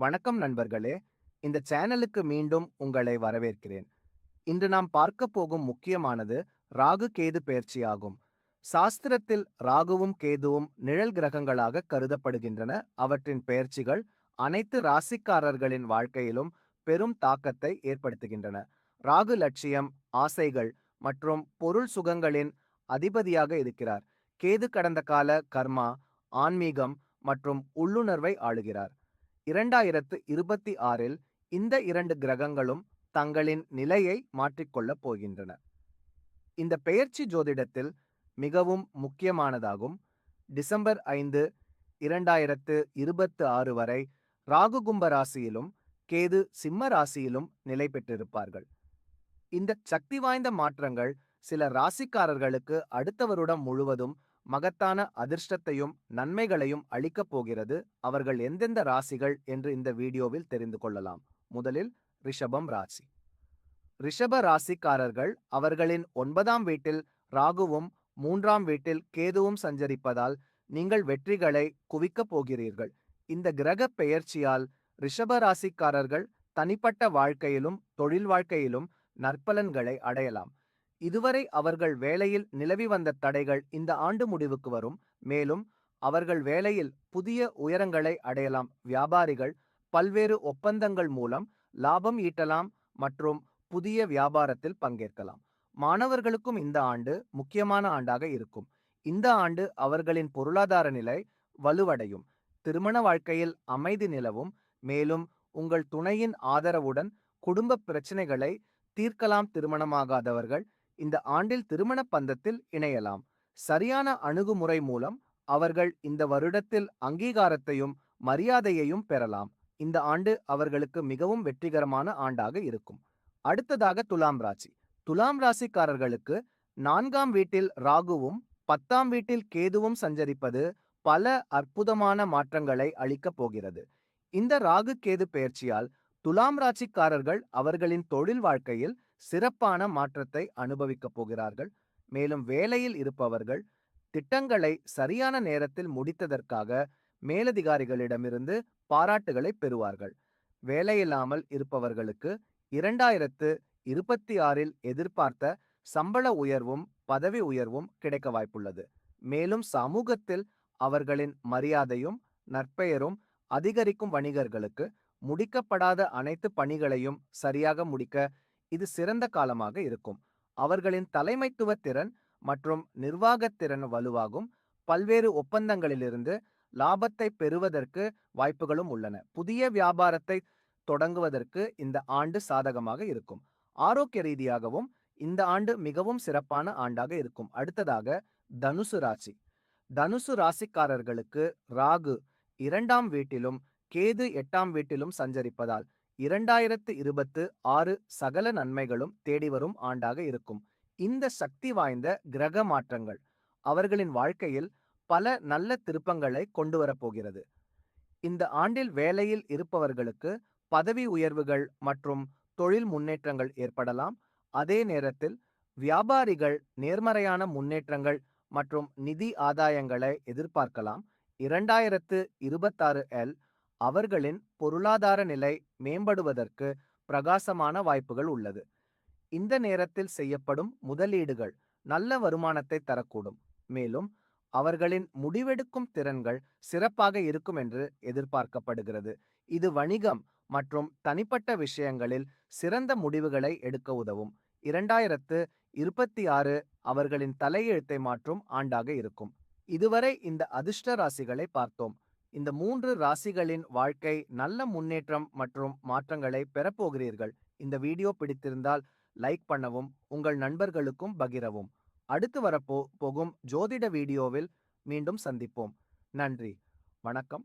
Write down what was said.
வணக்கம் நண்பர்களே. இந்த சேனலுக்கு மீண்டும் உங்களை வரவேற்கிறேன். இன்று நாம் பார்க்க போகும் முக்கியமானது ராகு கேது பெயர்ச்சியாகும் சாஸ்திரத்தில் ராகுவும் கேதுவும் நிழல் கிரகங்களாக கருதப்படுகின்றன. அவற்றின் பெயர்ச்சிகள் அனைத்து ராசிக்காரர்களின் வாழ்க்கையிலும் பெரும் தாக்கத்தை ஏற்படுத்துகின்றன. ராகு லட்சியம் ஆசைகள் மற்றும் பொருள் சுகங்களின் அதிபதியாக இருக்கிறார். கேது கடந்த கால கர்மா ஆன்மீகம் மற்றும் உள்ளுணர்வை ஆளுகிறார். இரண்டாயிரத்து இருபத்தி ஆறில் இந்த இரண்டு கிரகங்களும் தங்களின் நிலையை மாற்றிக்கொள்ளப் போகின்றன. இந்த பெயர்ச்சி ஜோதிடத்தில் மிகவும் முக்கியமானதாகும். டிசம்பர் ஐந்து இரண்டாயிரத்து இருபத்து ஆறு வரை ராகு கும்ப ராசியிலும் கேது சிம்ம ராசியிலும் நிலை பெற்றிருப்பார்கள். இந்த சக்தி வாய்ந்த மாற்றங்கள் சில ராசிக்காரர்களுக்கு அடுத்த வருடம் முழுவதும் மகத்தான அதிர்ஷ்டத்தையும் நன்மைகளையும் அளிக்கப் போகிறது அவர்கள் எந்தெந்த ராசிகள் என்று இந்த வீடியோவில் தெரிந்து கொள்ளலாம். முதலில் ரிஷபம் ராசி. ரிஷப ராசிக்காரர்கள் அவர்களின் ஒன்பதாம் வீட்டில் ராகுவும் மூன்றாம் வீட்டில் கேதுவும் சஞ்சரிப்பதால் நீங்கள் வெற்றிகளை குவிக்கப் போகிறீர்கள். இந்த கிரக பெயர்ச்சியால் ரிஷப ராசிக்காரர்கள் தனிப்பட்ட வாழ்க்கையிலும் தொழில் வாழ்க்கையிலும் நற்பலன்களை அடையலாம். இதுவரை அவர்கள் வேலையில் நிலவி வந்த தடைகள் இந்த ஆண்டு முடிவுக்கு வரும். மேலும் அவர்கள் வேலையில் புதிய உயரங்களை அடையலாம். வியாபாரிகள் பல்வேறு ஒப்பந்தங்கள் மூலம் லாபம் ஈட்டலாம் மற்றும் புதிய வியாபாரத்தில் பங்கேற்கலாம். மாணவர்களுக்கும் இந்த ஆண்டு முக்கியமான ஆண்டாக இருக்கும். இந்த ஆண்டு அவர்களின் பொருளாதார நிலை வலுவடையும். திருமண வாழ்க்கையில் அமைதி நிலவும். மேலும் உங்கள் துணையின் ஆதரவுடன் குடும்ப பிரச்சனைகளை தீர்க்கலாம் திருமணமாகாதவர்கள் இந்த ஆண்டில் திருமண பந்தத்தில் இணையலாம். சரியான அணுகுமுறை மூலம் அவர்கள் இந்த வருடத்தில் அங்கீகாரத்தையும் மரியாதையையும் பெறலாம். இந்த ஆண்டு அவர்களுக்கு மிகவும் வெற்றிகரமான ஆண்டாக இருக்கும். அடுத்ததாக துலாம் ராசி. துலாம் ராசிக்காரர்களுக்கு நான்காம் வீட்டில் ராகுவும் பத்தாம் வீட்டில் கேதுவும் சஞ்சரிப்பது பல அற்புதமான மாற்றங்களை அளிக்கப் போகிறது. இந்த ராகு கேது பெயர்ச்சியால் துலாம் ராசிக்காரர்கள் அவர்களின் தொழில் வாழ்க்கையில் சிறப்பான மாற்றத்தை அனுபவிக்கப் போகிறார்கள். மேலும் வேலையில் இருப்பவர்கள் திட்டங்களை சரியான நேரத்தில் முடித்ததற்காக மேலதிகாரிகளிடமிருந்து பாராட்டுகளை பெறுவார்கள். வேலையில்லாமல் இருப்பவர்களுக்கு இரண்டாயிரத்து இருபத்தி ஆறில் எதிர்பார்த்த சம்பள உயர்வும் பதவி உயர்வும் கிடைக்க வாய்ப்புள்ளது. மேலும் சமூகத்தில் அவர்களின் மரியாதையும் நற்பெயரும் அதிகரிக்கும் வணிகர்களுக்கு முடிக்கப்படாத அனைத்து பணிகளையும் சரியாக முடிக்க இது சிறந்த காலமாக இருக்கும். அவர்களின் தலைமைத்துவ திறன் மற்றும் நிர்வாகத்திறன் வலுவாகும். பல்வேறு ஒப்பந்தங்களிலிருந்து லாபத்தை பெறுவதற்கு வாய்ப்புகளும் உள்ளன. புதிய வியாபாரத்தை தொடங்குவதற்கு இந்த ஆண்டு சாதகமாக இருக்கும். ஆரோக்கிய ரீதியாகவும் இந்த ஆண்டு மிகவும் சிறப்பான ஆண்டாக இருக்கும். அடுத்ததாக தனுசு ராசி. தனுசு ராசிக்காரர்களுக்கு ராகு இரண்டாம் வீட்டிலும் கேது எட்டாம் வீட்டிலும் சஞ்சரிப்பதால் இரண்டாயிரத்து இருபத்து ஆறு சகல நன்மைகளும் தேடி வரும் ஆண்டாக இருக்கும். இந்த சக்தி வாய்ந்த கிரக மாற்றங்கள் அவர்களின் வாழ்க்கையில் பல நல்ல திருப்பங்களை கொண்டு வரப்போகிறது இந்த ஆண்டில் வேலையில் இருப்பவர்களுக்கு பதவி உயர்வுகள் மற்றும் தொழில் முன்னேற்றங்கள் ஏற்படலாம். அதே நேரத்தில் வியாபாரிகள் நேர்மறையான முன்னேற்றங்கள் மற்றும் நிதி ஆதாயங்களை எதிர்பார்க்கலாம். இரண்டாயிரத்து இருபத்தாறு எல் அவர்களின் பொருளாதார நிலை மேம்படுவதற்கு பிரகாசமான வாய்ப்புகள் உள்ளது. இந்த நேரத்தில் செய்யப்படும் முதலீடுகள் நல்ல வருமானத்தை தரக்கூடும். மேலும் அவர்களின் முடிவெடுக்கும் திறன்கள் சிறப்பாக இருக்கும் என்று எதிர்பார்க்கப்படுகிறது. இது வணிகம் மற்றும் தனிப்பட்ட விஷயங்களில் சிறந்த முடிவுகளை எடுக்க உதவும். இரண்டாயிரத்து இருபத்தி ஆறு அவர்களின் தலையெழுத்தை மாற்றும் ஆண்டாக இருக்கும். இதுவரை இந்த அதிர்ஷ்ட ராசிகளை பார்த்தோம். இந்த மூன்று ராசிகளின் வாழ்க்கை நல்ல முன்னேற்றம் மற்றும் மாற்றங்களை பெறப்போகிறீர்கள். இந்த வீடியோ பிடித்திருந்தால் லைக் பண்ணவும் உங்கள் நண்பர்களுக்கும் பகிரவும். அடுத்து வரப்போ போகும் ஜோதிட வீடியோவில் மீண்டும் சந்திப்போம். நன்றி. வணக்கம்.